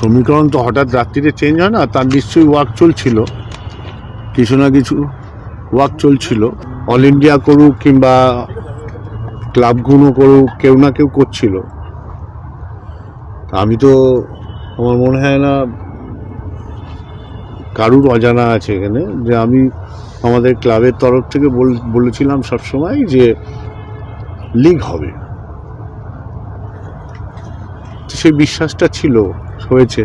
সমীকরণ তো হঠাৎ রাত্রিতে চেঞ্জ হয় না, তার নিশ্চয়ই ওয়ার্ক চলছিল। কিছু না কিছু ওয়ার্ক চলছিল। অল ইন্ডিয়া করুক কিংবা ক্লাবগুলো করুক, কেউ না কেউ করছিল। আমি তো, আমার মনে হয় না কারুর অজানা আছে এখানে, যে আমি আমাদের ক্লাবের তরফ থেকে বল- বলেছিলাম সবসময় যে লিগ হবে তো সেই বিশ্বাসটা ছিল হয়েছে।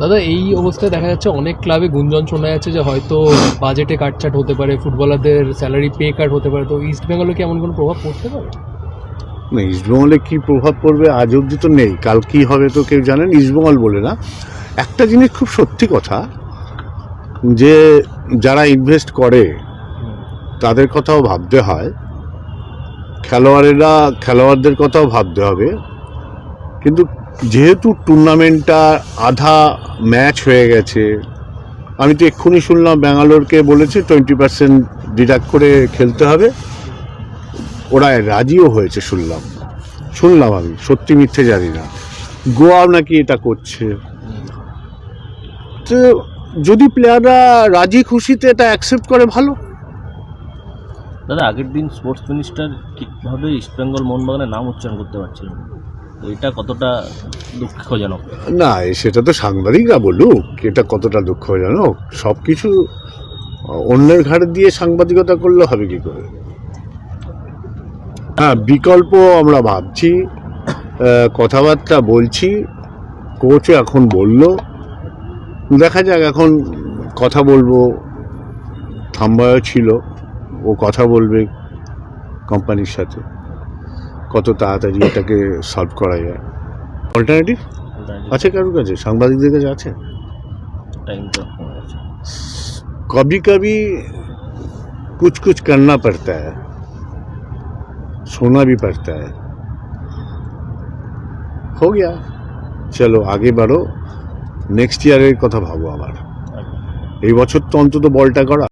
দাদা এই অবস্থায় দেখা যাচ্ছে অনেক ক্লাবে গুঞ্জন শোনা যাচ্ছে যে হয়তো বাজেটে কাটছাট হতে পারে ফুটবলারদের স্যালারি পে কাট হতে পারে। তো ইস্ট বেঙ্গলে কি এমন কোনো প্রভাব পড়তে পারে? না ইস্টবেঙ্গলে কী প্রভাব পড়বে আজ অবধি তো নেই কাল কী হবে তো কেউ জানেন ইস্টবেঙ্গল বলে না। একটা জিনিস খুব সত্যি কথা যে যারা ইনভেস্ট করে তাদের কথাও ভাবতে হয় খেলোয়াড়েরা, খেলোয়াড়দের কথাও ভাবতে হবে। কিন্তু যেহেতু টুর্নামেন্টটা আধা ম্যাচ হয়ে গেছে, আমি তো এক্ষুনি শুনলাম ব্যাঙ্গালোরকে বলেছে টোয়েন্টি পার্সেন্ট ডিডাক্ট করে খেলতে হবে। ওরা রাজিও হয়েছে শুনলাম। শুনলাম আমি, সত্যি মিথ্যে জানি না। গোয়াও নাকি এটা করছে। তো যদি প্লেয়াররা রাজি খুশিতে এটা অ্যাকসেপ্ট করে, ভালো। দাদা, আগের দিন স্পোর্টস মিনিস্টার ঠিকভাবে ইস্টবেঙ্গল মোহনবাগানের নাম উচ্চারণ করতে পারছিলেন তো এটা কতটা দুঃখজনক? না, সেটা তো সাংবাদিকরা বলুক, এটা কতটা দুঃখজনক? সব কিছু অন্যের ঘাড়ে দিয়ে সাংবাদিকতা করলে হবে কি করে? হ্যাঁ বিকল্প আমরা ভাবছি কথাবার্তা বলছি কোচও এখন বলল, দেখা যাক, এখন কথা বলব, থাম্বায়ও ছিল। ও কথা বলবে কোম্পানির সাথে কত তাড়াতাড়ি এটাকে সলভ করা যায় অল্টারনেটিভ আছে কারোর কাছে সাংবাদিকদের কাছে আছে টাইম তো কমে গেছে। कभी कभी कुछ कुछ करना पड़ता है सोना भी पड़ता है हो गया চলো আগে বাড়ো নেক্সট ইয়ারের কথা ভাবো আবার এই বছর তো অন্তত বলটা করা